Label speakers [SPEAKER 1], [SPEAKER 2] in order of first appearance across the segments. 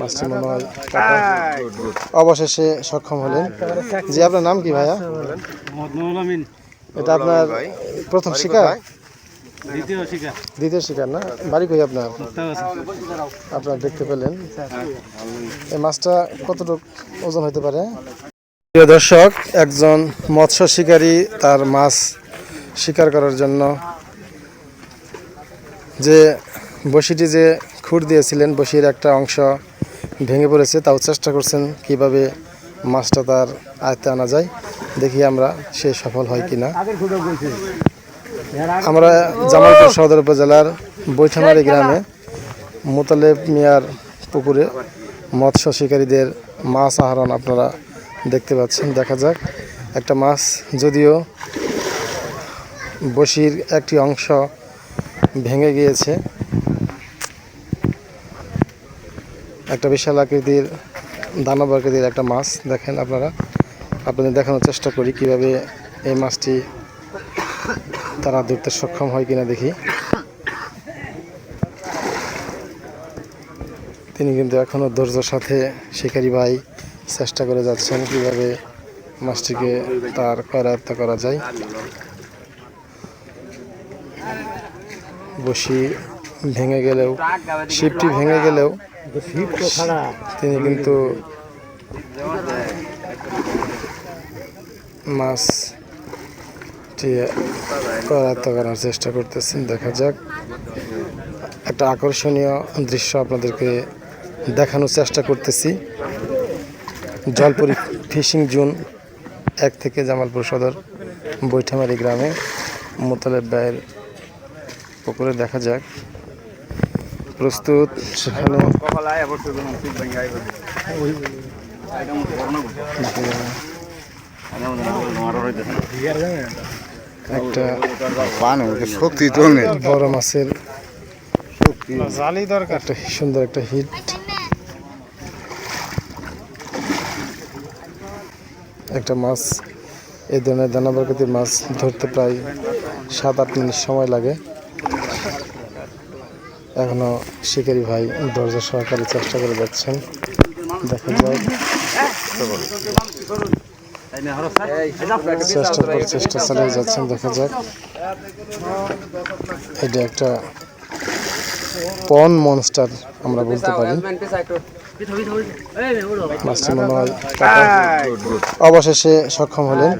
[SPEAKER 1] মাছটি মনে হয় অবশেষে সক্ষম হলেন। জি আপনার নাম কি ভাইয়া? এটা আপনার প্রথম শিকার?
[SPEAKER 2] দ্বিতীয় শিকার।
[SPEAKER 1] না? বাড়ি কই আপনার? আপনার দেখতে পেলেন। এই মাছটা কতটুকু ওজন হতে পারে? প্রিয় দর্শক একজন মৎস্য শিকারী তার মাছ শিকার করার জন্য যে বসিটি যে খুঁড় দিয়েছিলেন বসির একটা অংশ ভেঙে পড়েছে তাও চেষ্টা করছেন কীভাবে মাছটা তার আয়ত্তে আনা যায়। দেখি আমরা সে সফল হয় কিনা। আমরা জামালপুর সদর উপজেলার বৈঠামারি গ্রামে মোতালেব মিয়ার পুকুরে মৎস্য শিকারীদের মাছ আহরণ আপনারা দেখতে পাচ্ছেন। দেখা যাক একটা মাছ যদিও বসির একটি অংশ ভেঙে গিয়েছে একটা বিশাল আকৃতির, দানব আকৃতির একটা মাছ দেখেন আপনারা। আপনাদের দেখানোর চেষ্টা করি কীভাবে এই মাছটি তারা ধরতে সক্ষম হয় কিনা দেখি। তিনি কিন্তু এখনও ধৈর্যের সাথে শিকারি ভাই চেষ্টা করে যাচ্ছেন কীভাবে মাছটিকে তার করায়ত্ত করা যায়। বসি ভেঙে গেলেও শিপটি ভেঙে গেলেও তিনি কিন্তু মাছ করায়ত্ত করার চেষ্টা করতেছেন। দেখা যাক। একটা আকর্ষণীয় দৃশ্য আপনাদেরকে দেখানোর চেষ্টা করতেছি। জলপুরি ফিশিং জোন এক থেকে জামালপুর সদর বৈঠামারি গ্রামে মোতালেব ব্যয়ের পুকুরে দেখা যাক। প্রস্তুত সেখানে একটা
[SPEAKER 3] শক্তি
[SPEAKER 1] বড় মাছের জালি দরকার। একটা সুন্দর একটা হিট। একটা মাছ এই ধরনের দানা প্রকৃতির মাছ ধরতে প্রায় সাত আট মিনিট সময় লাগে। এখনও শিকারি ভাই দরজা সহকারে চেষ্টা করে যাচ্ছেন। দেখা যায় চেষ্টার পর চেষ্টা চালিয়ে যাচ্ছেন দেখা যাক। এটা একটা পন মনস্টার আমরা বলতে পারি। মাছটি মনে হয় অবশেষে সক্ষম হলেন।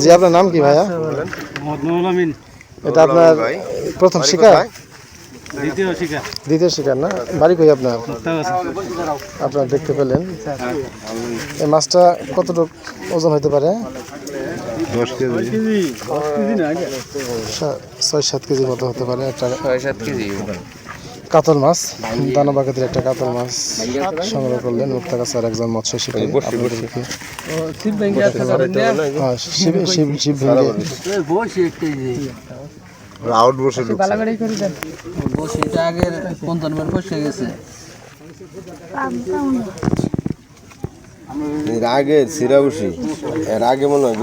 [SPEAKER 1] জি আপনার নাম কি ভাইয়া? এটা আপনার প্রথম শিকার?
[SPEAKER 2] দ্বিতীয় শিকার।
[SPEAKER 1] না? বাড়ি কই আপনার? আপনারা দেখতে পেলেন। এই মাছটা কতটুকু ওজন হতে পারে?
[SPEAKER 3] দশ কেজি।
[SPEAKER 1] ছয় সাত কেজি মতো হতে পারে একটা
[SPEAKER 4] ছয় সাত কেজি।
[SPEAKER 1] কাতল মাছ। দানা বাগাতের একটা কাতল মাছ সংগ্রহ করলেন মুক্তাগাছার একজন মৎস্য হ্যাঁ, শিব শিব শিব
[SPEAKER 3] বসে
[SPEAKER 4] বসিটা আগের পঞ্চান্ন বার গেছে?
[SPEAKER 3] এর আগে সিরা বসি এর আগে মনে হয়।